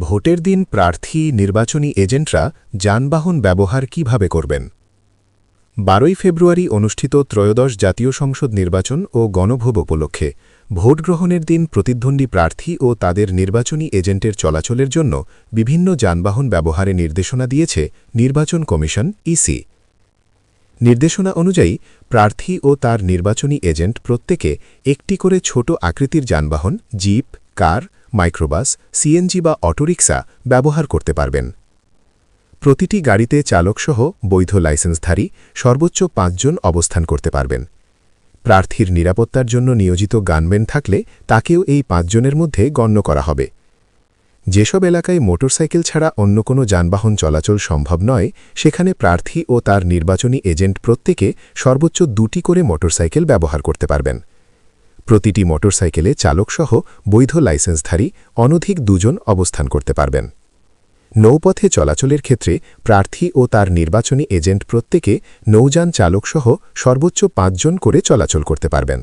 ভোটের দিন প্রার্থী, নির্বাচনী এজেন্টরা যানবাহন ব্যবহার কীভাবে করবেন? বারোই ফেব্রুয়ারি অনুষ্ঠিত ত্রয়োদশ জাতীয় সংসদ নির্বাচন ও গণভোগ উপলক্ষে ভোট গ্রহণের দিন প্রতিদ্বন্দ্বী প্রার্থী ও তাদের নির্বাচনী এজেন্টের চলাচলের জন্য বিভিন্ন যানবাহন ব্যবহারে নির্দেশনা দিয়েছে নির্বাচন কমিশন, ইসি। নির্দেশনা অনুযায়ী প্রার্থী ও তার নির্বাচনী এজেন্ট প্রত্যেকে একটি করে ছোট আকৃতির যানবাহন, জিপ, কার মাইক্রোবাস সিএনজি বা অটোরিকশা ব্যবহার করতে পারবেন। প্রতিটি গাড়িতে চালকসহ বৈধ লাইসেন্সধারী সর্বোচ্চ পাঁচজন অবস্থান করতে পারবেন। প্রার্থীর নিরাপত্তার জন্য নিয়োজিত গানম্যান থাকলে তাকেও এই পাঁচজনের মধ্যে গণ্য করা হবে। যেসব এলাকায় মোটরসাইকেল ছাড়া অন্য কোনো যানবাহন চলাচল সম্ভব নয়, সেখানে প্রার্থী ও তার নির্বাচনী এজেন্ট প্রত্যেকে সর্বোচ্চ দুটি করে মোটরসাইকেল ব্যবহার করতে পারবেন। প্রতিটি মোটরসাইকেলে চালকসহ বৈধ লাইসেন্সধারী অনধিক দুজন অবস্থান করতে পারবেন। নৌপথে চলাচলের ক্ষেত্রে প্রার্থী ও তার নির্বাচনী এজেন্ট প্রত্যেকে নৌযান চালকসহ সর্বোচ্চ পাঁচজন করে চলাচল করতে পারবেন।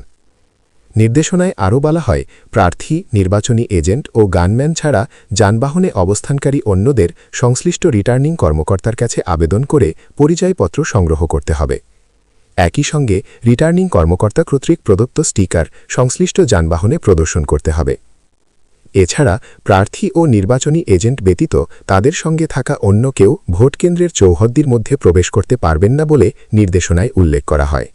নির্দেশনায় আরও বলা হয়, প্রার্থী, নির্বাচনী এজেন্ট ও গানম্যান ছাড়া যানবাহনে অবস্থানকারী অন্যদের সংশ্লিষ্ট রিটার্নিং কর্মকর্তার কাছে আবেদন করে পরিচয়পত্র সংগ্রহ করতে হবে। একই সঙ্গে রিটার্নিং কর্মকর্তা কর্তৃক প্রদত্ত স্টিকার সংশ্লিষ্ট যানবাহনে প্রদর্শন করতে হবে। এছাড়া প্রার্থী ও নির্বাচনী এজেন্ট ব্যতীত তাদের সঙ্গে থাকা অন্য কেউ ভোটকেন্দ্রের চৌহদ্দির মধ্যে প্রবেশ করতে পারবেন না বলে নির্দেশনায় উল্লেখ করা হয়।